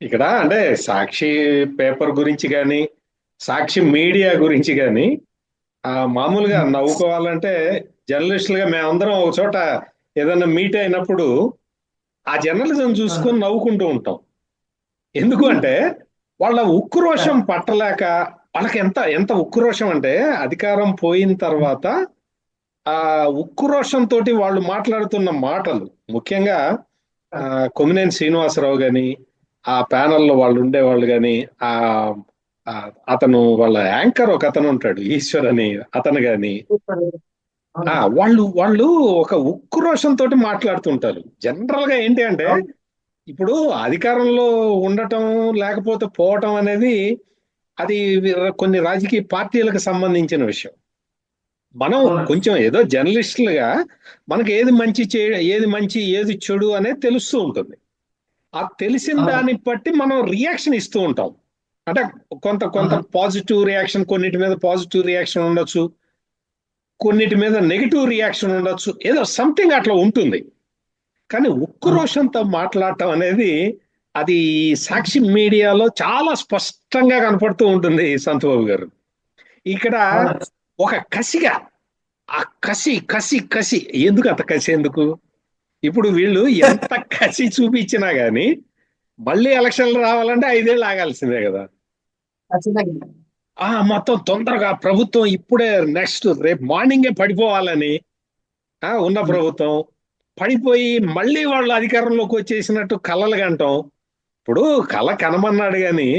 ఇక్కడ అంటే సాక్షి పేపర్ గురించి కానీ సాక్షి మీడియా గురించి కానీ ఆ మామూలుగా నవ్వుకోవాలంటే జర్నలిస్టులుగా మేమందరం ఒక చోట ఏదైనా మీట్ అయినప్పుడు ఆ జర్నలిజం చూసుకొని నవ్వుకుంటూ ఉంటాం. ఎందుకు అంటే వాళ్ళ ఉక్రోషం పట్టలేక వాళ్ళకి ఎంత ఎంత ఉక్రోషం అంటే అధికారం పోయిన తర్వాత ఆ ఉక్రోషం తోటి వాళ్ళు మాట్లాడుతున్న మాటలు ముఖ్యంగా ఆ కొమ్మినేని శ్రీనివాసరావు గాని ఆ ప్యానల్లో వాళ్ళు ఉండేవాళ్ళు గాని ఆ అతను వాళ్ళ యాంకర్ ఒక అతను ఉంటాడు ఈశ్వర్ అని అతను గాని. ఆ వాళ్ళు వాళ్ళు ఒక ఉక్రోషం తోటి మాట్లాడుతుంటారు. జనరల్గా ఏంటి అంటే ఇప్పుడు అధికారంలో ఉండటం లేకపోతే పోవటం అనేది అది కొన్ని రాజకీయ పార్టీలకు సంబంధించిన విషయం. మనం. కొంచెం ఏదో జర్నలిస్టులుగా మనకి ఏది మంచి చే ఏది మంచి ఏది చెడు అనేది తెలుస్తూ ఉంటుంది. ఆ తెలిసిన. దాన్ని బట్టి మనం రియాక్షన్ ఇస్తూ ఉంటాం. అంటే కొంత కొంత. పాజిటివ్ రియాక్షన్ కొన్నిటి మీద పాజిటివ్ రియాక్షన్ ఉండొచ్చు. కొన్నిటి మీద నెగిటివ్ రియాక్షన్ ఉండొచ్చు. ఏదో సంథింగ్ అట్లా ఉంటుంది. కానీ ఉక్రోషంతో మాట్లాడటం అనేది అది సాక్షి మీడియాలో చాలా స్పష్టంగా కనపడుతూ ఉంటుంది సంతబాబు గారు. ఇక్కడ ఒక కసిగా ఆ కసి కసి కసి ఎందుకు అంత కసి ఎందుకు? ఇప్పుడు వీళ్ళు ఎంత కసి చూపించినా గానీ మళ్ళీ ఎలక్షన్లు రావాలంటే ఐదేళ్ళు ఆగాల్సిందే కదా. ఆ మొత్తం తొందరగా ప్రభుత్వం ఇప్పుడే నెక్స్ట్ రేపు మార్నింగే పడిపోవాలని ఆ ఉన్న ప్రభుత్వం పడిపోయి మళ్ళీ వాళ్ళు అధికారంలోకి వచ్చేసినట్టు కలలు కంటాం. ఇప్పుడు కళ కనమన్నాడు కానీ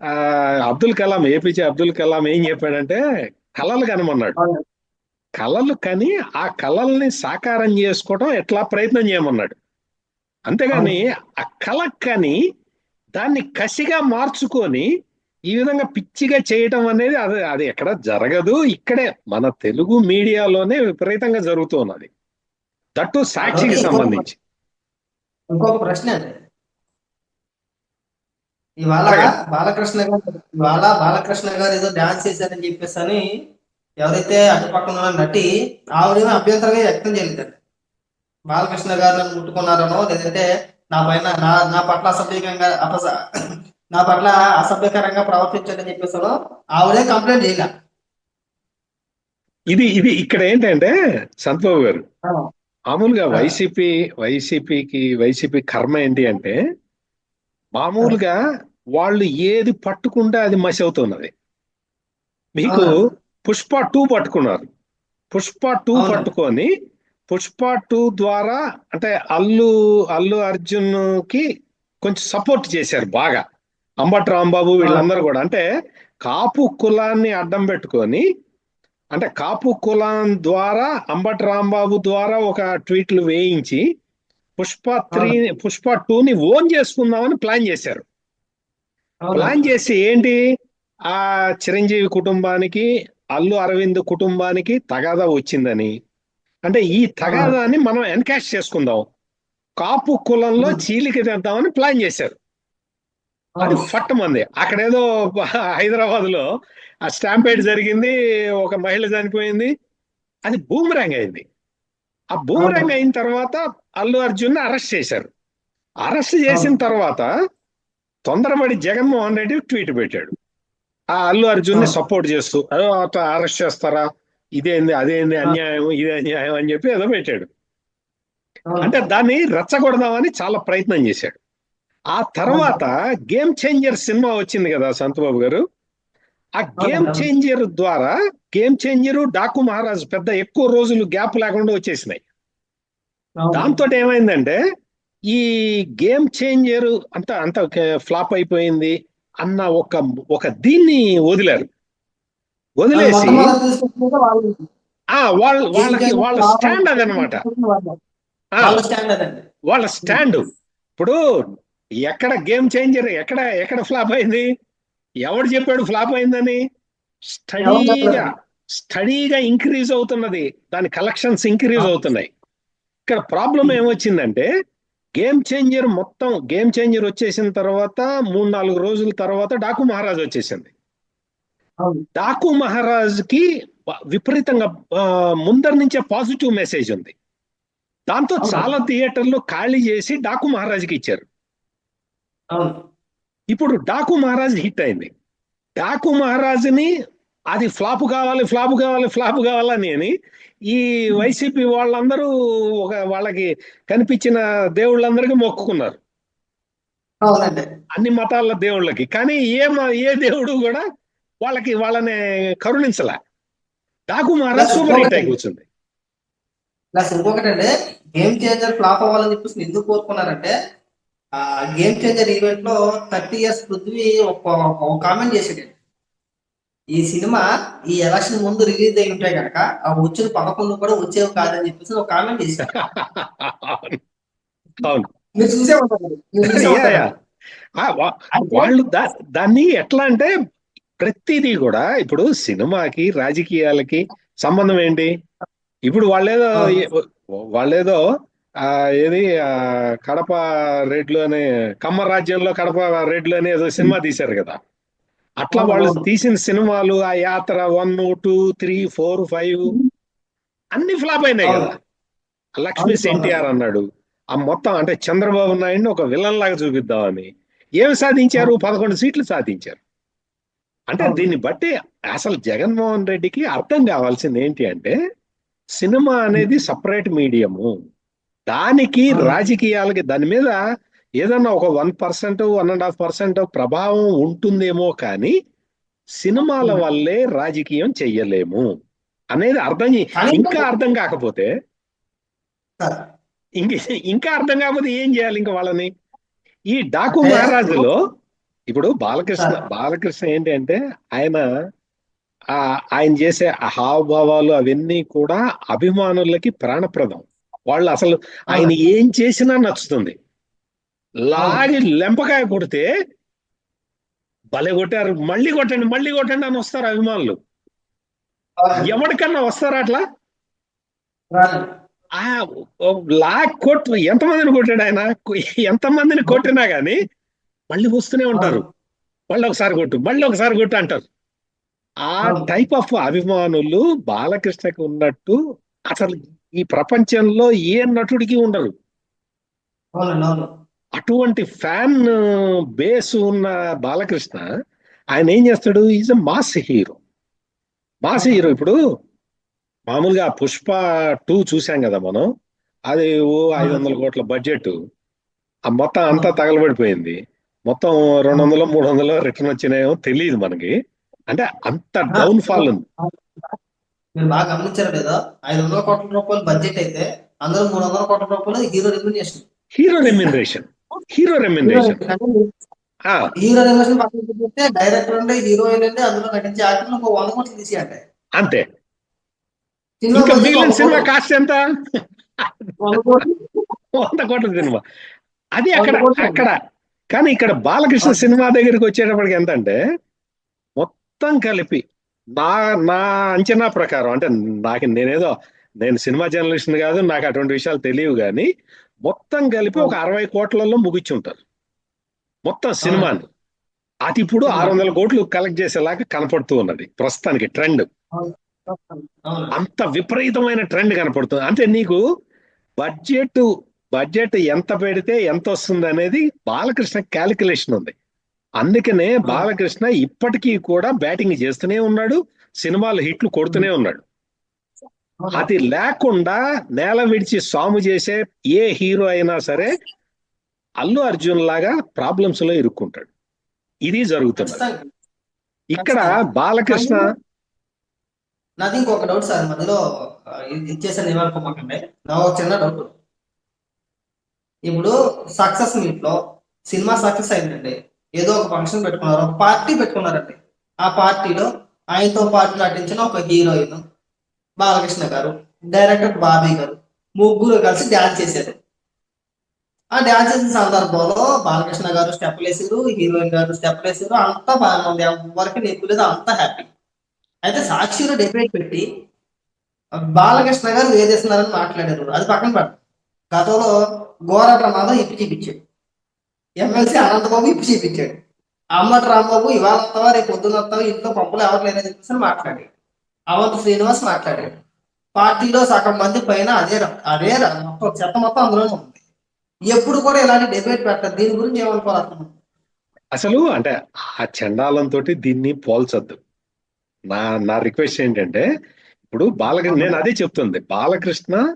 ఆ అబ్దుల్ కలాం ఏపీజే అబ్దుల్ కలాం ఏం చెప్పాడంటే కళలు కనమన్నాడు కళలు కని ఆ కళల్ని సాకారం చేసుకోవడం ఎట్లా ప్రయత్నం చేయమన్నాడు. అంతేగాని ఆ కళ కని దాన్ని కసిగా మార్చుకొని ఈ విధంగా పిచ్చిగా చేయటం అనేది అది అది ఎక్కడ జరగదు. ఇక్కడే మన తెలుగు మీడియాలోనే విపరీతంగా జరుగుతున్నది. దట్టు సాక్షికి. సంబంధించి. ఇంకొక ప్రశ్న ఇవాళ. బాలకృష్ణ గారు ఇవాళ బాలకృష్ణ గారు ఏదో డాన్స్ చేశారని చెప్పేసి అని ఎవరైతే అటుపక్కన ఉన్న నటి ఆవిడ అభ్యంతరంగా వ్యక్తం చేయలేదండి. బాలకృష్ణ గారు నన్ను ముట్టుకున్నారనో లేదంటే నా పైన నా నా పట్ల అసభ్యకంగా అపస నా పట్ల అసభ్యకరంగా ప్రవర్తించాడని చెప్పేసి ఆవిడే కంప్లైంట్ చేయలే. ఇది ఇది ఇక్కడ ఏంటంటే సంతబాబు గారు మామూలుగా వైసీపీ వైసీపీకి వైసీపీ కర్మ ఏంటి అంటే మామూలుగా వాళ్ళు ఏది పట్టుకుంటే అది మసి అవుతున్నది మీకు. పుష్ప టూ పట్టుకున్నారు. పుష్ప టూ. పట్టుకొని పుష్ప టూ ద్వారా అంటే అల్లు అల్లు అర్జున్కి కొంచెం సపోర్ట్ చేశారు బాగా. అంబటి రాంబాబు వీళ్ళందరూ కూడా. అంటే కాపు కులాన్ని అడ్డం పెట్టుకొని అంటే కాపు కులం ద్వారా అంబటి రాంబాబు ద్వారా ఒక ట్వీట్లు వేయించి పుష్ప త్రీ పుష్ప టూని ఓన్ చేసుకుందామని ప్లాన్ చేశారు. ప్లాన్ చేసి ఏంటి? ఆ చిరంజీవి కుటుంబానికి అల్లు అరవింద్ కుటుంబానికి తగాదా వచ్చిందని. అంటే ఈ తగాదాని మనం ఎన్కాష్ చేసుకుందాం. కాపు కులంలో. చీలిక తెద్దామని ప్లాన్ చేశారు. అది ఫట్ మంది అక్కడేదో హైదరాబాద్లో ఆ స్టాంపేడ్ జరిగింది ఒక మహిళ చనిపోయింది అది బూమరాంగ్ అయింది. ఆ బూమరాంగ్ అయిన తర్వాత అల్లు అర్జున్ అరెస్ట్ చేశారు. అరెస్ట్ చేసిన తర్వాత తొందరపడి జగన్మోహన్ రెడ్డి ట్వీట్ పెట్టాడు. ఆ అల్లు అర్జున్ని. సపోర్ట్ చేస్తూ అదో అరెస్ట్ చేస్తారా? ఇదేంది అదేంది అన్యాయం ఇదే అన్యాయం అని చెప్పి ఏదో పెట్టాడు. అంటే దాన్ని రెచ్చగొడదామని చాలా ప్రయత్నం చేశాడు. ఆ తర్వాత గేమ్ చేంజర్ సినిమా వచ్చింది కదా సంతబాబు గారు. ఆ గేమ్. చేంజర్ ద్వారా గేమ్ చేంజర్ డాకు మహారాజ్ పెద్ద ఎక్కువ రోజులు గ్యాప్ లేకుండా వచ్చేసినాయి. దాంతో ఏమైందంటే ఈ గేమ్ చేంజర్ అంత అంత ఫ్లాప్ అయిపోయింది. అన్న ఒక ఒక దీన్ని వదిలారు. వదిలేసి ఆ వాళ్ళ వాళ్ళకి వాళ్ళ స్టాండ్ అదనమాట వాళ్ళ స్టాండ్ ఇప్పుడు ఎక్కడ గేమ్ చేంజర్ ఎక్కడ ఎక్కడ ఫ్లాప్ అయింది? ఎవడు చెప్పాడు ఫ్లాప్ అయిందని? స్టడీగా స్టడీగా ఇంక్రీజ్ అవుతున్నది. దాని కలెక్షన్స్ ఇంక్రీజ్ అవుతున్నాయి. ఇక్కడ ప్రాబ్లం ఏమొచ్చిందంటే గేమ్ చేంజర్ మొత్తం గేమ్ చేంజర్ వచ్చేసిన తర్వాత మూడు నాలుగు రోజుల తర్వాత డాకు మహారాజ్ వచ్చేసింది. డాకు మహారాజ్కి విపరీతంగా ముందర నుంచే పాజిటివ్ మెసేజ్ ఉంది. దాంతో. చాలా థియేటర్లు ఖాళీ చేసి డాకు మహారాజ్కి ఇచ్చారు. ఇప్పుడు డాకు మహారాజ్ హిట్ అయింది. డాకు మహారాజుని అది ఫ్లాప్ కావాలి ఫ్లాప్ కావాలి ఫ్లాప్ కావాలని అని ఈ వైసీపీ వాళ్ళందరూ ఒక వాళ్ళకి కనిపించిన దేవుళ్ళందరికీ మొక్కుకున్నారు. అన్ని మతాల దేవుళ్ళకి. కానీ ఏ ఏ దేవుడు కూడా వాళ్ళకి వాళ్ళని కరుణించలే. డాకు మహారాజ్ సూపర్ హిట్ అయి కూర్చుంది. ప్లస్ ఇంకొకటి అండి గేమ్ చేంజర్ ఫ్లాప్ అవ్వాలని చెప్పేసి ఎందుకు కోరుకున్నారంటే గేమ్ చేంజర్ ఈవెంట్లో థర్టీ ఇయర్స్ పృథ్వీ ఒక కామెంట్ చేసాడు. ఈ సినిమా ఈ ఎలక్షన్ ముందు రిలీజ్ అయి ఉంటే కనుక ఆ వచ్చిన పదకొండు కూడా వచ్చేవి కాదని చెప్పేసి ఒక కామెంట్ చేశారు. మీరు చూసే ఉంటారు. వాళ్ళు దా- దాన్ని ఎట్లా అంటే ప్రతిదీ కూడా ఇప్పుడు సినిమాకి రాజకీయాలకి సంబంధం ఏంటి? ఇప్పుడు వాళ్ళేదో వాళ్ళేదో ఆ ఏది కడప రెడ్లు అనే కమ్మ రాజ్యంలో కడప రెడ్లు అనే ఏదో సినిమా తీశారు కదా. అట్లా వాళ్ళు. తీసిన సినిమాలు ఆ Yatra one two three four five అన్ని ఫ్లాప్ అయినాయి. కదా లక్ష్మీ. ఎన్టీఆర్ అన్నాడు ఆ మొత్తం అంటే చంద్రబాబు నాయుడిని ఒక విలన్ లాగా చూపిద్దామని ఏమి సాధించారు పదకొండు సీట్లు సాధించారు అంటే. దీన్ని బట్టి అసలు జగన్మోహన్ రెడ్డికి అర్థం కావాల్సింది ఏంటి అంటే సినిమా అనేది సపరేట్ మీడియము దానికి. రాజకీయాలకి దాని మీద ఏదన్నా ఒక one percent one and half percent ప్రభావం ఉంటుందేమో కానీ సినిమాల. వల్లే రాజకీయం చెయ్యలేము అనేది అర్థం ఇంకా అర్థం కాకపోతే ఇంక ఇంకా అర్థం కాకపోతే ఏం చేయాలి ఇంకా వాళ్ళని? ఈ డాకు మహారాజులో ఇప్పుడు బాలకృష్ణ. బాలకృష్ణ ఏంటి అంటే ఆయన ఆయన చేసే హావభావాలు అవన్నీ కూడా అభిమానులకి ప్రాణప్రదం. వాళ్ళు అసలు ఆయన ఏం చేసినా నచ్చుతుంది. లాగి లెంపకాయ కొడితే భలే కొట్టారు. మళ్ళీ కొట్టండి మళ్ళీ కొట్టండి అని వస్తారు అభిమానులు. ఎవరికన్నా వస్తారా అట్లా? లాక్ కొట్టు ఎంతమందిని కొట్టాడు ఆయన? ఎంతమందిని కొట్టినా గానీ మళ్ళీ వస్తూనే ఉంటారు. మళ్ళీ ఒకసారి కొట్టు మళ్ళీ ఒకసారి కొట్టు అంటారు. ఆ. టైప్ ఆఫ్ అభిమానులు బాలకృష్ణకి ఉన్నట్టు అసలు ఈ ప్రపంచంలో ఏ నటుడికి ఉండరు. అటువంటి ఫ్యాన్ బేస్ ఉన్న బాలకృష్ణ ఆయన ఏం చేస్తాడు? Is a mass hero mass hero ఇప్పుడు మామూలుగా పుష్ప టూ చూసాం కదా మనం. అది ఓ ఐదు వందల కోట్ల బడ్జెట్ ఆ మొత్తం అంతా తగలబడిపోయింది. మొత్తం రెండు వందలు మూడు వందలు రిటర్న్ వచ్చినాయో తెలియదు మనకి. అంటే అంత డౌన్ ఫాల్ ఉంది. మీరు బాగా గమనించారు లేదా ఐదు వందల కోట్ల రూపాయలు బడ్జెట్ అయితే అందులో మూడు వందల కోట్ల రూపాయలు hero remuneration hero remuneration hero remuneration hero remuneration పక్కన పెడితే డైరెక్టర్ అంటే హీరోయిన్ అంటే అందులో నటించే యాక్టర్లు ఒక వంద కోట్లు తీసి అంటే అంతే. సినిమా ఇంకా మిగిలిన సినిమా. కాస్ట్ ఎంత? వంద కోట్లు. వంద కోట్ల సినిమా. అది అక్కడ. అక్కడ. కానీ ఇక్కడ బాలకృష్ణ. సినిమా దగ్గరికి వచ్చేటప్పటికి ఎంత అంటే మొత్తం కలిపి నా నా అంచనా ప్రకారం అంటే నాకు నేనేదో నేను సినిమా జర్నలిస్ట్ కాదు నాకు అటువంటి విషయాలు తెలియవు కానీ మొత్తం కలిపి ఒక అరవై కోట్లలో ముగిచ్చుంటారు మొత్తం సినిమాని అది ఇప్పుడు ఆరు వందల కోట్లు కలెక్ట్ చేసేలాగా కనపడుతూ ఉన్నది. ప్రస్తుతానికి ట్రెండ్ అంత విపరీతమైన ట్రెండ్ కనపడుతుంది. అంటే నీకు బడ్జెట్ బడ్జెట్ ఎంత పెడితే ఎంత వస్తుంది అనేది బాలకృష్ణ క్యాలిక్యులేషన్ ఉంది. అందుకనే బాలకృష్ణ ఇప్పటికీ కూడా బ్యాటింగ్ చేస్తూనే ఉన్నాడు సినిమాలు హిట్లు కొడుతూనే ఉన్నాడు. అది లేకుండా నేల విడిచి సాము చేసే ఏ హీరో అయినా సరే అల్లు అర్జున్ లాగా ప్రాబ్లమ్స్లో ఇరుక్కుంటాడు. ఇది ఖచ్చితంగా. ఇక్కడ బాలకృష్ణ నాది ఇంకొక డౌట్ సార్ మధ్యలో ఇచ్చేసాను ఏమనుకోమాకండి నా ఒక చిన్న డౌట్ ఇప్పుడు సక్సెస్ మీట్లో సినిమా సక్సెస్ అయిందండి. ఏదో ఒక ఫంక్షన్ పెట్టుకున్నారు ఒక పార్టీ పెట్టుకున్నారండి. ఆ పార్టీలో ఆయనతో పాటు నటించిన ఒక హీరోయిన్ బాలకృష్ణ గారు డైరెక్టర్ బాబీ గారు ముగ్గురు కలిసి డాన్స్ చేశారు. ఆ డాన్స్ చేసిన సందర్భంలో బాలకృష్ణ గారు స్టెప్ వేసారు హీరోయిన్ గారు స్టెప్ వేసారు అంతా బాగానే ఉంది. ఎవరికి నెప్పులేదు అంతా హ్యాపీ అయితే సాక్షిలో డిబేట్ పెట్టి బాలకృష్ణ గారు వేదేస్తున్నారని మాట్లాడారు. అది పక్కన పడ గతంలో ఘోర ప్రమాదం ఇప్పి చూపించాడు. ఎమ్మెల్సీ అనంతబాబు ఇప్పి చూపించాడు. అమ్మటి రాంబాబు ఇవాళ వస్తావా రేపు పొద్దున్న వస్తావా ఇంట్లో పంపులు ఎవరు లేదని చెప్పేసి మాట్లాడాడు. అవంతి శ్రీనివాస్ మాట్లాడాడు. పార్టీలో సగం మంది పైన అదే అదే మొత్తం చెత్త మొత్తం అందులోనే ఉంది. ఎప్పుడు కూడా ఇలాంటి డిబేట్ పెట్టదు దీని గురించి ఏమనుకోవాలి అసలు? అంటే ఆ చండాలంతో దీన్ని పోల్చొద్దు. నా నా రిక్వెస్ట్ ఏంటంటే ఇప్పుడు బాలకృష్ణ నేను అదే చెప్తుంది. బాలకృష్ణ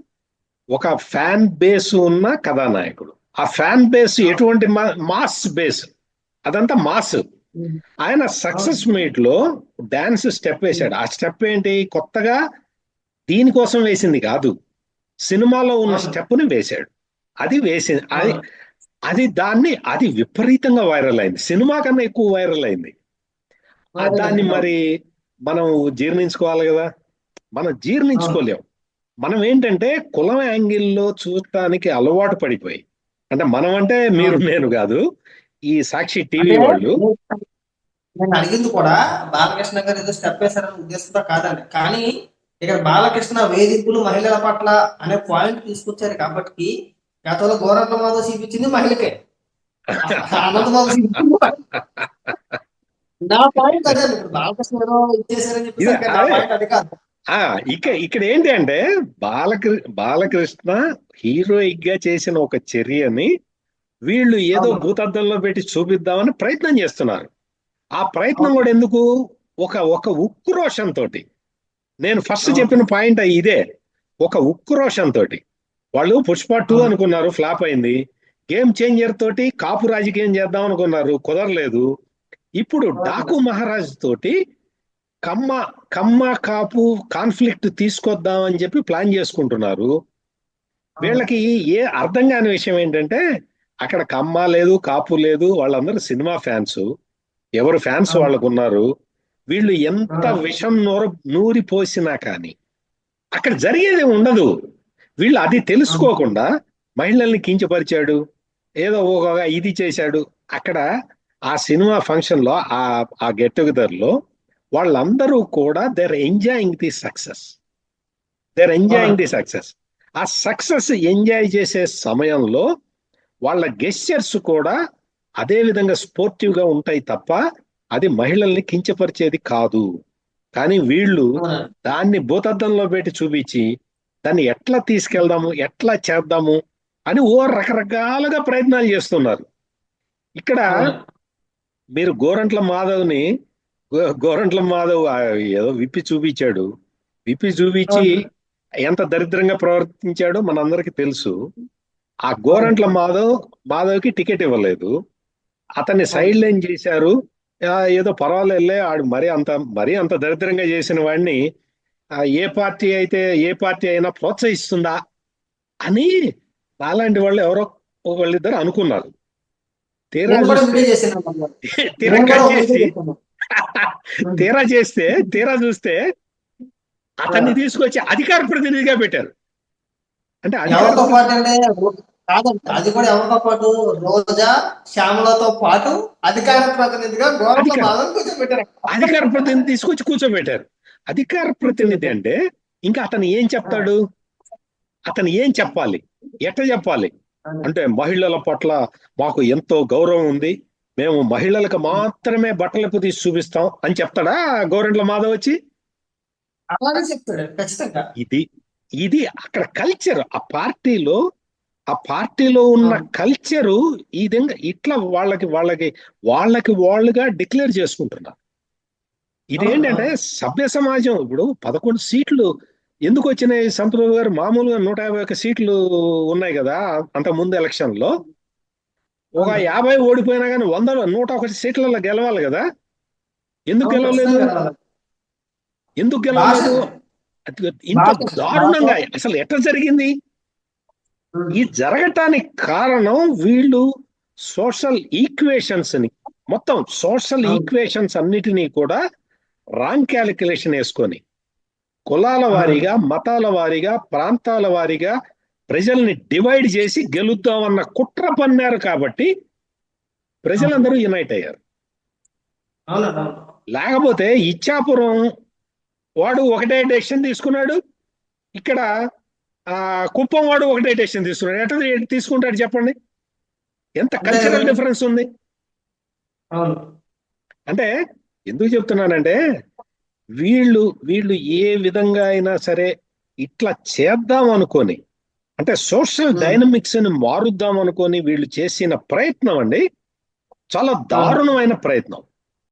ఒక ఫ్యాన్ బేస్ ఉన్న కథానాయకుడు. ఆ ఫ్యాన్ బేస్ ఎటువంటి మాస్ బేస్? అదంతా మాస్. ఆయన సక్సెస్ మీట్లో డాన్స్ స్టెప్ వేశాడు. ఆ స్టెప్ ఏంటి? కొత్తగా దీనికోసం వేసింది కాదు. సినిమాలో ఉన్న. స్టెప్ని వేశాడు. అది వేసింది. అది అది దాన్ని అది విపరీతంగా వైరల్ అయింది. సినిమా కన్నా ఎక్కువ వైరల్ అయింది. దాన్ని మరి మనం జీర్ణించుకోవాలి కదా? మనం జీర్ణించుకోలేం. మనం ఏంటంటే కులం యాంగిల్లో చూడటానికి అలవాటు పడిపోయి. అంటే మనం అంటే మీరు నేను కాదు. ఈ సాక్షి టీవీ వాళ్ళు నేను అడిగింది కూడా బాలకృష్ణ గారు ఏదో స్టెప్ వేశారనే ఉద్దేశంతో కాదండి. కానీ ఇక్కడ బాలకృష్ణ వేధింపులు మహిళల పట్ల అనే పాయింట్ తీసుకొచ్చారు కాబట్టి గతంలో గోరంట్ల మాధవ్ చూపించింది మహిళకే. నా పాయింట్ అదే బాలకృష్ణ ఏదో ఇచ్చేసారని నా అదే. కాదు. ఇక ఇక్కడ ఏంటి అంటే బాలకృ బాలకృష్ణ హీరోయిక్గా చేసిన ఒక చర్యని వీళ్ళు ఏదో. భూతద్దంలో పెట్టి చూపిద్దామని ప్రయత్నం చేస్తున్నారు ఆ ప్రయత్నం. కూడా ఎందుకు ఒక ఒక ఉక్రోషం తోటి నేను ఫస్ట్. చెప్పిన పాయింట్ ఇదే ఒక ఉక్రోషం తోటి వాళ్ళు పుష్ప టూ. అనుకున్నారు ఫ్లాప్ అయింది గేమ్ చేంజర్ తోటి కాపు రాజకీయం చేద్దాం అనుకున్నారు కుదరలేదు ఇప్పుడు. డాకు మహారాజ్ తోటి కమ్మ కమ్మ కాపు కాన్ఫ్లిక్ట్ తీసుకొద్దాం అని చెప్పి ప్లాన్ చేసుకుంటున్నారు వీళ్ళకి ఏ అర్థం కాని విషయం ఏంటంటే అక్కడ కమ్మ లేదు కాపు లేదు వాళ్ళందరూ సినిమా ఫ్యాన్స్. ఎవరు ఫ్యాన్స్. వాళ్ళకు ఉన్నారు వీళ్ళు ఎంత. విషం నూర నూరి పోసినా కానీ అక్కడ జరిగేది ఉండదు. వీళ్ళు అది తెలుసుకోకుండా మహిళల్ని కించపరిచాడు. ఏదో ఒక ఇది చేశాడు. అక్కడ ఆ సినిమా ఫంక్షన్లో ఆ ఆ గెట్ టుగెదర్లో వాళ్ళందరూ కూడా there enjoying the success there enjoying the success ఆ సక్సెస్ ఎంజాయ్ చేసే సమయంలో వాళ్ళ గెస్చర్స్ కూడా అదే విధంగా స్పోర్టివ్గా ఉంటాయి తప్ప అది మహిళల్ని కించపరిచేది కాదు కానీ వీళ్ళు. దాన్ని భూతద్దంలో పెట్టి చూపించి దాన్ని ఎట్లా తీసుకెళ్దాము ఎట్లా చేద్దాము అని ఓ రకరకాలుగా ప్రయత్నాలు చేస్తున్నారు ఇక్కడ. మీరు గోరంట్ల మాధవ్ని గోరంట్ల మాధవ్ ఏదో విప్పి చూపించాడు విప్పి చూపించి. ఎంత దరిద్రంగా ప్రవర్తించాడో మనందరికి తెలుసు ఆ గోరంట్ల మాధవ్ మాధవ్కి టికెట్ ఇవ్వలేదు. అతన్ని సైడ్ లైన్ చేశారు. ఏదో పర్వాలేదులే ఆడు మరీ అంత మరీ అంత దరిద్రంగా చేసిన వాడిని ఏ పార్టీ అయితే ఏ పార్టీ అయినా ప్రోత్సహిస్తుందా అని నాలాంటి వాళ్ళు ఎవరో వాళ్ళిద్దరు అనుకున్నారు. తీరా. తీరా కట్ చేసి. తీరా చేస్తే తీరా చూస్తే అతన్ని తీసుకొచ్చి అధికార ప్రతినిధిగా పెట్టారు. అంటే అధికార ఎవరితో పాటు అంటే కాదండి అది కూడా ఎవరితో పాటు? రోజా శ్యామలతో పాటు అధికార ప్రతినిధిగా గోరంట్ల అధికార- మాధవ్ కూర్చోబెట్టారు. అధికార ప్రతినిధి తీసుకొచ్చి కూర్చోబెట్టారు. అధికార ప్రతినిధి అంటే ఇంకా అతను ఏం చెప్తాడు? అతను ఏం చెప్పాలి? ఎట్లా చెప్పాలి? అంటే మహిళల పట్ల మాకు ఎంతో గౌరవం ఉంది. మేము మహిళలకు మాత్రమే బట్టలకు తీసి చూపిస్తాం అని చెప్తాడా గౌరెంట్ల మాధవ్ వచ్చి? అలాగే చెప్తాడు ఖచ్చితంగా. ఇది ఇది అక్కడ కల్చర్ ఆ పార్టీలో ఆ పార్టీలో ఉన్న. కల్చరు ఈ విధంగా ఇట్లా వాళ్ళకి వాళ్ళకి వాళ్ళకి వాళ్ళుగా డిక్లేర్ చేసుకుంటున్నారు ఇదేంటంటే సభ్య సమాజం. ఇప్పుడు పదకొండు సీట్లు ఎందుకు వచ్చినాయి? సంతబాబు గారు మామూలుగా నూట యాభై ఒక్క సీట్లు ఉన్నాయి కదా అంత ముందు ఎలక్షన్లో ఒక. యాభై ఓడిపోయినా కానీ వంద నూట ఒకటి సీట్లలో గెలవాలి కదా. ఎందుకు గెలవలేదు? ఎందుకు గెలవలేదు? ఇంత దారుణంగా అసలు ఎట్లా జరిగింది ఈ జరగటానికి కారణం వీళ్ళు సోషల్ ఈక్వేషన్స్ని మొత్తం సోషల్. ఈక్వేషన్స్ అన్నిటినీ కూడా రాంగ్ క్యాలిక్యులేషన్ వేసుకొని కులాల వారీగా మతాల వారీగా ప్రాంతాల వారీగా ప్రజల్ని డివైడ్ చేసి గెలుద్దామన్న కుట్ర పన్నారు కాబట్టి ప్రజలందరూ యునైట్ అయ్యారు. లేకపోతే ఇచ్చాపురం వాడు ఒకటే డెసిషన్ తీసుకున్నాడు. ఇక్కడ ఆ కుప్పం వాడు ఒకటే డెసిషన్ తీసుకున్నాడు. ఎట్లా తీసుకుంటాడు చెప్పండి? ఎంత కల్చరల్. డిఫరెన్స్ ఉంది? అంటే ఎందుకు చెప్తున్నానంటే వీళ్ళు వీళ్ళు ఏ విధంగా అయినా సరే ఇట్లా చేద్దాం అనుకొని అంటే సోషల్. డైనమిక్స్ని మారుద్దాం అనుకొని వీళ్ళు చేసిన ప్రయత్నం అండి. చాలా దారుణమైన ప్రయత్నం.